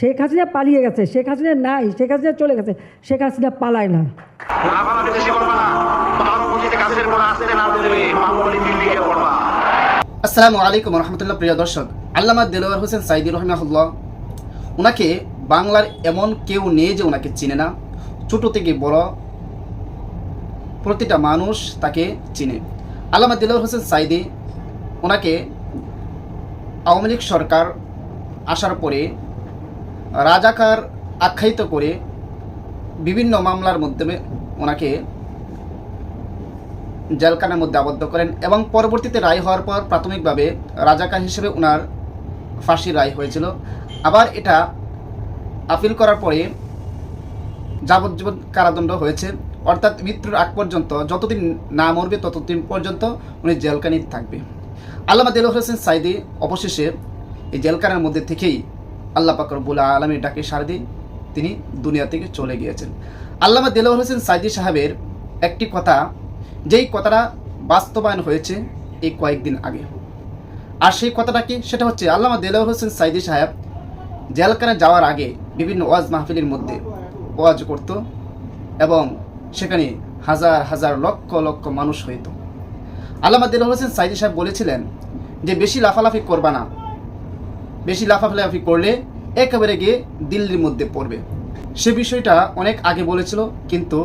শেখ হাসিনা পালিয়ে গেছে, শেখ হাসিনা নাই, শেখ হাসিনা চলে গেছে, শেখ হাসিনা পালায় না। আসসালামু আলাইকুম রহমতুল্লাহ, প্রিয় দর্শক। আল্লামা দেলোয়ার হোসেন সাইদি রহমাহুল্লাহ ওনাকে বাংলার এমন কেউ নেই যে ওনাকে চিনে না। ছোট থেকে বড় প্রতিটা মানুষ তাকে চিনে। আল্লামা দিলওয়ার হোসেন সাইদি ওনাকে আওয়ামী লীগ সরকার আসার পরে রাজাকার আখ্যায়িত করে বিভিন্ন মামলার মাধ্যমে ওনাকে জেলখানার মধ্যে আবদ্ধ করেন এবং পরবর্তীতে রায় হওয়ার পর প্রাথমিকভাবে রাজাকার হিসেবে ওনার ফাঁসির রায় হয়েছিল। আবার এটা আপিল করার পরে যাবজ্জীবন কারাদণ্ড হয়েছে। অর্থাৎ মৃত্যুর আগ পর্যন্ত, যতদিন না মরবে ততদিন পর্যন্ত উনি জেলখানি থাকবে। আল্লামা দিল হোসেন সাইদি অবশেষে এই জেলখানার মধ্যে থেকেই আল্লাহ পাকরবুল আলমীর ডাকে সারা দিয়ে তিনি দুনিয়া থেকে চলে গিয়েছেন। আল্লামা দিল হোসেন সাইদি সাহেবের একটি কথা, যেই কথাটা বাস্তবায়ন হয়েছে এই কয়েকদিন আগে। আর সেই কথাটা কি? সেটা হচ্ছে আল্লামা দেলাউর হোসেন সাইদি সাহেব জেলখানায় যাওয়ার আগে বিভিন্ন ওয়াজ মাহফিলের মধ্যে ওয়াজ করত এবং সেখানে হাজার হাজার লক্ষ লক্ষ মানুষ হইত। আল্লামা দেলাউর হোসেন সাইদি সাহেব বলেছিলেন যে, বেশি লাফালাফি করবা না। বেশি লাফালাফি করলে একেবারে গিয়ে দিল্লির মধ্যে পড়বে। সে বিষয়টা অনেক আগে বলেছিল, কিন্তু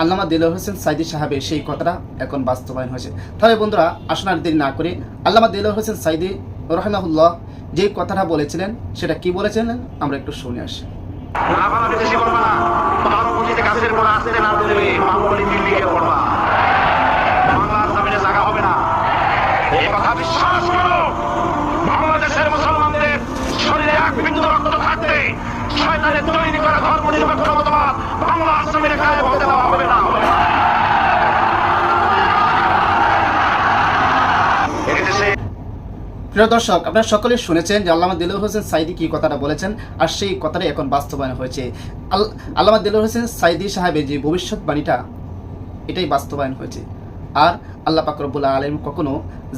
আল্লামা দিলর হোসেন সাইদি সাহেবের সেই কথাটা এখন বাস্তবায়ন হয়েছে। তাহলে বন্ধুরা, আসুন আর দেরি না করে আল্লামা দিলর হোসেন সাইদি রহমাহুল্লাহ যে কথাটা বলেছিলেন, সেটা কি বলেছিলেন? আমরা একটু শুনে আসি। লাফালাফি বেশি করবা না বারো পুঁজিতে কাছের পর আসতে না দেবে মামুলি দিল্লি গিয়ে পড়বা বাংলার জমিনে জায়গা হবে না এই কথা বিশ্বাস করো বাংলাদেশের মুসলমানদের শরীরে এক বিন্দু রক্ত থাকতে প্রিয় দর্শক, আপনারা সকলে শুনেছেন যে আল্লামা দিলুর হোসেন সাইদি কি কথাটা বলেছেন, আর সেই কথাটাই এখন বাস্তবায়ন হয়েছে। আল- আল্লামা দিলুর হোসেন সাইদি সাহেবের যে ভবিষ্যৎবাণীটা, এটাই বাস্তবায়ন হয়েছে। আর আল্লাহ পাকরবুল্লাহ আলম কখনো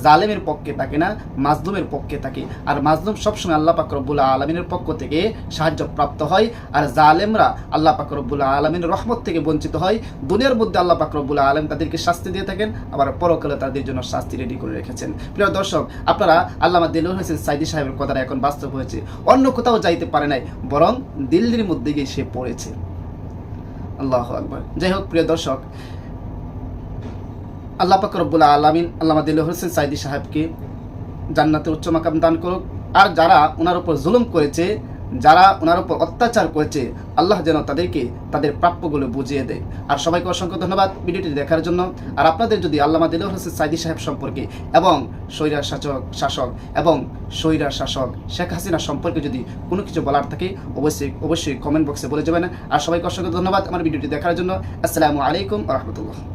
জালেমের পক্ষে থাকে না, মাজলুমের পক্ষে থাকে। আর মাজলুম সবসময় আল্লাহ পাকরবুল্লাহ আলমিনের পক্ষ থেকে সাহায্য প্রাপ্ত হয়। আর জালেমরা আল্লাহ পাকরবুল্লাহ আলমিনের রহমত থেকে বঞ্চিত হয়। দুনিয়ার মধ্যে আল্লাহ পাকরবুল্লাহ আলম তাদেরকে শাস্তি দিয়ে থাকেন, আবার পরকালে তাদের জন্য শাস্তি রেডি করে রেখেছেন। প্রিয় দর্শক, আপনারা আল্লামা দিলুর হোসেন সাইদি সাহেবের কথাটা এখন বাস্তব হয়েছে। অন্য কোথাও যাইতে পারে নাই, বরং দিল্লির মধ্যে গিয়ে সে পড়েছে। আল্লাহ আকবর। যাই হোক, প্রিয় দর্শক আল্লাহ পাক রব্বুল আলমিন আল্লাহ দিল হোসেন সাইদি সাহেবকে জান্নাতের উচ্চ মাকাম দান করুক। আর যারা ওনার উপর জুলুম করেছে, যারা ওনার উপর অত্যাচার করেছে, আল্লাহ যেন তাদেরকে তাদের প্রাপ্যগুলো বুঝিয়ে দেয়। আর সবাইকে অসংখ্য ধন্যবাদ ভিডিওটি দেখার জন্য। আর আপনাদের যদি আল্লামা দিল হোসেন সাইদি সাহেব সম্পর্কে এবং স্বৈরার শাসক শাসক এবং স্বৈরার শাসক শেখ হাসিনা সম্পর্কে যদি কোনো কিছু বলার থাকে, অবশ্যই অবশ্যই কমেন্ট বক্সে বলে যাবেন। আর সবাইকে অসংখ্য ধন্যবাদ আমার ভিডিওটি দেখার জন্য। আসসালামু আলাইকুম রহমতুল্লাহ।